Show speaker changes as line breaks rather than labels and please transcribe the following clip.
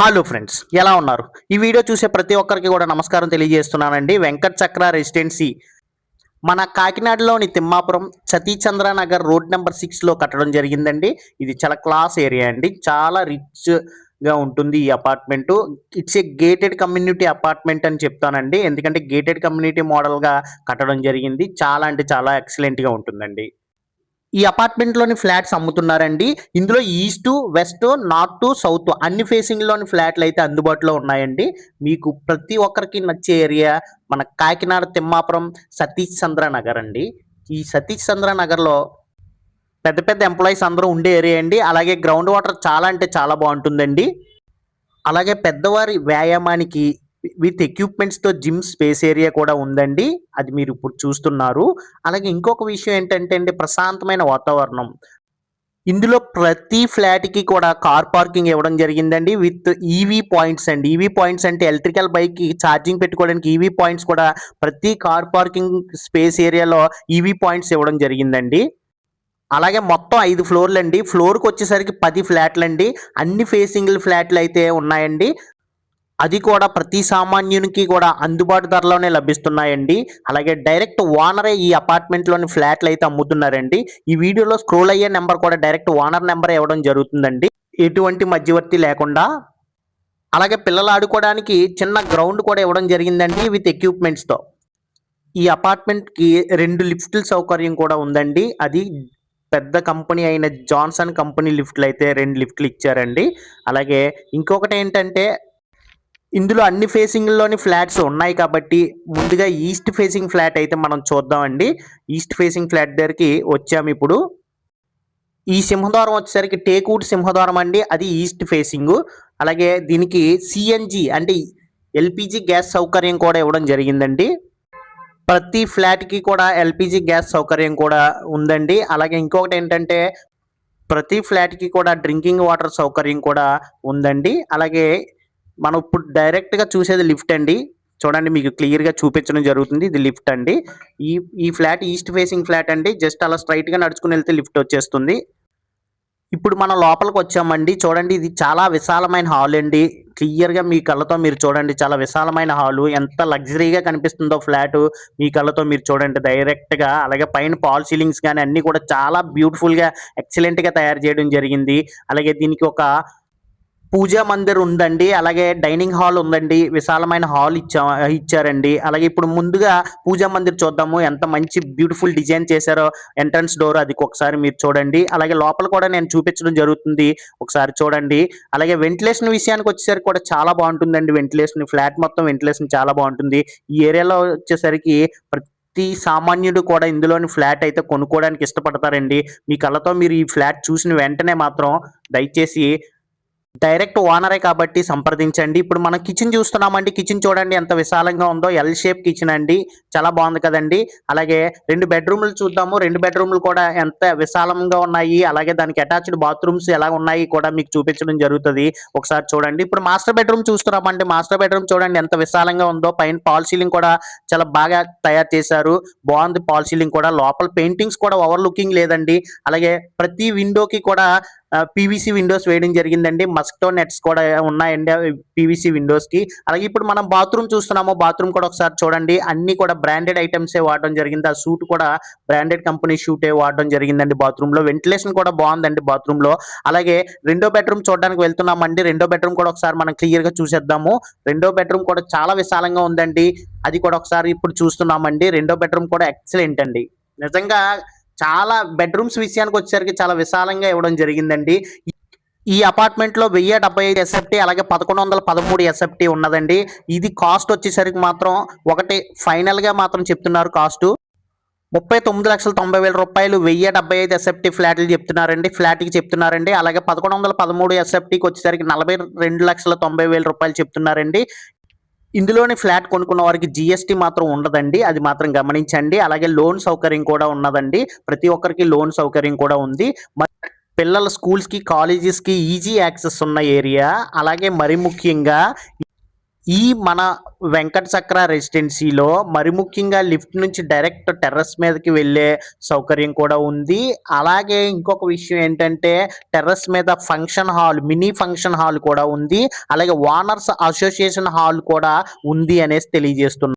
Hello friends ఎలా ఉన్నారు? ఈ వీడియో చూసే ప్రతి ఒక్కరికి కూడా నమస్కారం తెలియజేస్తున్నానండి. వెంకట్ చక్ర రెసిడెన్సీ మన కాకినాడలోని తిమ్మాపురం సతీచంద్ర నగర్ రోడ్ నెంబర్ సిక్స్లో కట్టడం జరిగిందండి. ఇది చాలా క్లాస్ ఏరియా అండి. చాలా రిచ్గా ఉంటుంది ఈ apartment it's a gated community apartment అని చెప్తానండి. ఎందుకంటే గేటెడ్ కమ్యూనిటీ మోడల్గా కట్టడం జరిగింది. చాలా అంటే చాలా ఎక్సలెంట్గా ఉంటుందండి. ఈ అపార్ట్మెంట్లోని ఫ్లాట్స్ అమ్ముతున్నారండి. ఇందులో ఈస్ట్ వెస్ట్ నార్త్ సౌత్ అన్ని ఫేసింగ్లోని ఫ్లాట్లు అయితే అందుబాటులో ఉన్నాయండి. మీకు ప్రతి ఒక్కరికి నచ్చే ఏరియా మన కాకినాడ తిమ్మాపురం సతీష్ చంద్ర నగర్ అండి. ఈ సతీష్ చంద్ర నగర్లో పెద్ద పెద్ద ఎంప్లాయీస్ అందరూ ఉండే ఏరియా అండి. అలాగే గ్రౌండ్ వాటర్ చాలా అంటే చాలా బాగుంటుందండి. అలాగే పెద్దవారి వ్యాయామానికి విత్ ఎక్విప్మెంట్స్తో జిమ్ స్పేస్ ఏరియా కూడా ఉందండి. అది మీరు ఇప్పుడు చూస్తున్నారు. అలాగే ఇంకొక విషయం ఏంటంటే అండి ప్రశాంతమైన వాతావరణం. ఇందులో ప్రతి ఫ్లాట్కి కూడా కార్ పార్కింగ్ ఇవ్వడం జరిగిందండి విత్ ఈవీ పాయింట్స్ అండి. ఈవీ పాయింట్స్ అంటే ఎలక్ట్రికల్ బైక్కి ఛార్జింగ్ పెట్టుకోవడానికి ఈవీ పాయింట్స్ కూడా ప్రతి కార్ పార్కింగ్ స్పేస్ ఏరియాలో ఈవీ పాయింట్స్ ఇవ్వడం జరిగిందండి. అలాగే మొత్తం ఐదు ఫ్లోర్లు అండి ఫ్లోర్కి వచ్చేసరికి పది ఫ్లాట్లు అండి అన్ని ఫేసింగ్ ఫ్లాట్లు అయితే ఉన్నాయండి. అది కూడా ప్రతి సామాన్యునికి కూడా అందుబాటు ధరలోనే లభిస్తున్నాయండి. అలాగే డైరెక్ట్ ఓనరే ఈ అపార్ట్మెంట్లోని ఫ్లాట్లు అయితే అమ్ముతున్నారండి. ఈ వీడియోలో స్క్రోల్ అయ్యే నెంబర్ కూడా డైరెక్ట్ ఓనర్ నెంబర్ ఇవ్వడం జరుగుతుందండి. ఎటువంటి మధ్యవర్తి లేకుండా. అలాగే పిల్లలు ఆడుకోవడానికి చిన్న గ్రౌండ్ కూడా ఇవ్వడం జరిగిందండి విత్ ఎక్విప్మెంట్స్తో ఈ అపార్ట్మెంట్కి రెండు లిఫ్ట్ల సౌకర్యం కూడా ఉందండి. అది పెద్ద కంపెనీ అయిన జాన్సన్ కంపెనీ లిఫ్ట్లు అయితే రెండు లిఫ్ట్లు ఇచ్చారండి. అలాగే ఇంకొకటి ఏంటంటే ఇందులో అన్ని ఫేసింగ్లోని ఫ్లాట్స్ ఉన్నాయి కాబట్టి ముందుగా ఈస్ట్ ఫేసింగ్ ఫ్లాట్ అయితే మనం చూద్దామండి. ఈస్ట్ ఫేసింగ్ ఫ్లాట్ దగ్గరికి వచ్చాము ఇప్పుడు. ఈ సింహద్వారం వచ్చేసరికి టేకూట్ సింహద్వారం అండి. అది ఈస్ట్ ఫేసింగ్ అలాగే దీనికి సిఎన్జి అంటే ఎల్పిజి గ్యాస్ సౌకర్యం కూడా ఇవ్వడం జరిగిందండి. ప్రతి ఫ్లాట్కి కూడా ఎల్పిజి గ్యాస్ సౌకర్యం కూడా ఉందండి. అలాగే ఇంకొకటి ఏంటంటే ప్రతి ఫ్లాట్కి కూడా డ్రింకింగ్ వాటర్ సౌకర్యం కూడా ఉందండి. అలాగే మనం ఇప్పుడు డైరెక్ట్గా చూసేది లిఫ్ట్ అండి. చూడండి మీకు క్లియర్గా చూపించడం జరుగుతుంది. ఇది లిఫ్ట్ అండి. ఈ ఈ ఫ్లాట్ ఈస్ట్ ఫేసింగ్ ఫ్లాట్ అండి. జస్ట్ అలా స్ట్రైట్గా నడుచుకుని వెళ్తే లిఫ్ట్ వచ్చేస్తుంది. ఇప్పుడు మనం లోపలికి వచ్చామండి. చూడండి ఇది చాలా విశాలమైన హాల్ అండి. క్లియర్గా మీ కళ్ళతో మీరు చూడండి. చాలా విశాలమైన హాలు ఎంత లగ్జరీగా కనిపిస్తుందో ఫ్లాట్ మీ కళ్ళతో మీరు చూడండి. డైరెక్ట్గా అలాగే పైన పాల్ సీలింగ్స్ కానీ అన్నీ కూడా చాలా బ్యూటిఫుల్గా ఎక్సలెంట్గా తయారు చేయడం జరిగింది. అలాగే దీనికి ఒక పూజా మందిర్ ఉందండి అలాగే డైనింగ్ హాల్ ఉందండి విశాలమైన హాల్ ఇచ్చా ఇచ్చారండి. అలాగే ఇప్పుడు ముందుగా పూజా మందిర్ చూద్దాము ఎంత మంచి బ్యూటిఫుల్ డిజైన్ చేశారో ఎంట్రన్స్ డోర్ అది ఒకసారి మీరు చూడండి. అలాగే లోపల కూడా నేను చూపించడం జరుగుతుంది ఒకసారి చూడండి. అలాగే వెంటిలేషన్ విషయానికి వచ్చేసరికి కూడా చాలా బాగుంటుందండి వెంటిలేషన్ ఫ్లాట్ మొత్తం వెంటిలేషన్ చాలా బాగుంటుంది. ఈ ఏరియాలో వచ్చేసరికి ప్రతి సామాన్యుడు కూడా ఇందులోని ఫ్లాట్ అయితే కొనుక్కోవడానికి ఇష్టపడతారండి. మీ కళ్ళతో మీరు ఈ ఫ్లాట్ చూసిన వెంటనే మాత్రం దయచేసి డైరెక్ట్ ఓనరే కాబట్టి సంప్రదించండి. ఇప్పుడు మనం కిచెన్ చూస్తున్నామండి. కిచెన్ చూడండి ఎంత విశాలంగా ఉందో. ఎల్ షేప్ కిచెన్ అండి. చాలా బాగుంది కదండి. అలాగే రెండు బెడ్రూమ్లు చూద్దాము. రెండు బెడ్రూమ్లు కూడా ఎంత విశాలంగా ఉన్నాయి. అలాగే దానికి అటాచ్డ్ బాత్రూమ్స్ ఎలా ఉన్నాయి కూడా మీకు చూపించడం జరుగుతుంది. ఒకసారి చూడండి. ఇప్పుడు మాస్టర్ బెడ్రూమ్ చూస్తున్నామండి. మాస్టర్ బెడ్రూమ్ చూడండి ఎంత విశాలంగా ఉందో. పైన పాల్ సీలింగ్ కూడా చాలా బాగా తయారు చేశారు. బాగుంది పాల్ సీలింగ్ కూడా. లోపల పెయింటింగ్స్ కూడా ఓవర్ లుకింగ్ లేదండి. అలాగే ప్రతి విండోకి కూడా పీవీసీ విండోస్ వేయడం జరిగిందండి. మస్క్టో నెట్స్ కూడా ఉన్నాయండి పీవీసీ విండోస్కి. అలాగే ఇప్పుడు మనం బాత్రూమ్ చూస్తున్నాము. బాత్రూమ్ కూడా ఒకసారి చూడండి. అన్ని కూడా బ్రాండెడ్ ఐటమ్స్ వాడడం జరిగింది. ఆ సూట్ కూడా బ్రాండెడ్ కంపెనీ షూట్ ఏ వాడడం జరిగిందండి బాత్రూమ్లో. వెంటిలేషన్ కూడా బాగుందండి బాత్రూమ్లో. అలాగే రెండో బెడ్రూమ్ చూడడానికి వెళ్తున్నామండి. రెండో బెడ్రూమ్ కూడా ఒకసారి మనం క్లియర్గా చూసేద్దాము. రెండో బెడ్రూమ్ కూడా చాలా విశాలంగా ఉందండి. అది కూడా ఒకసారి ఇప్పుడు చూస్తున్నామండి. రెండో బెడ్రూమ్ కూడా ఎక్సలెంట్ అండి. నిజంగా చాలా బెడ్రూమ్స్ విషయానికి వచ్చేసరికి చాలా విశాలంగా ఇవ్వడం జరిగిందండి. ఈ అపార్ట్మెంట్లో వెయ్యి డెబ్బై ఐదు ఎస్ఎఫ్టీ అలాగే పదకొండు వందల పదమూడు ఎస్ఎఫ్టీ ఉన్నదండి. ఇది కాస్ట్ వచ్చేసరికి మాత్రం ఒకటి ఫైనల్గా మాత్రం చెప్తున్నారు కాస్ట్ ముప్పై తొమ్మిది లక్షల తొంభై వేల రూపాయలు వెయ్యి డెబ్బై ఐదు ఎస్ఎఫ్టీ ఫ్లాట్లు చెప్తున్నారండి ఫ్లాట్కి చెప్తున్నారండి. అలాగే పదకొండు వందల పదమూడు ఎస్ఎఫ్టీకి వచ్చేసరికి నలభై రెండు లక్షల తొంభై వేల రూపాయలు చెప్తున్నారండి. ఇందులోని ఫ్లాట్ కొనుక్కున్న వారికి జిఎస్టీ మాత్రం ఉండదండి. అది మాత్రం గమనించండి. అలాగే లోన్ సౌకర్యం కూడా ఉన్నదండి. ప్రతి ఒక్కరికి లోన్ సౌకర్యం కూడా ఉంది. పిల్లల స్కూల్స్కి కాలేజెస్కి ఈజీ యాక్సెస్ ఉన్న ఏరియా. అలాగే మరి ముఖ్యంగా ఈ మన వెంకట చక్ర రెసిడెన్సీలో మరి ముఖ్యంగా లిఫ్ట్ నుంచి డైరెక్ట్ టెర్రస్ మీదకి వెళ్ళే సౌకర్యం కూడా ఉంది. అలాగే ఇంకొక విషయం ఏంటంటే టెర్రస్ మీద function hall mini function hall కూడా ఉంది. అలాగే ఓనర్స్ అసోసియేషన్ హాల్ కూడా ఉంది అనేసి తెలియజేస్తున్నారు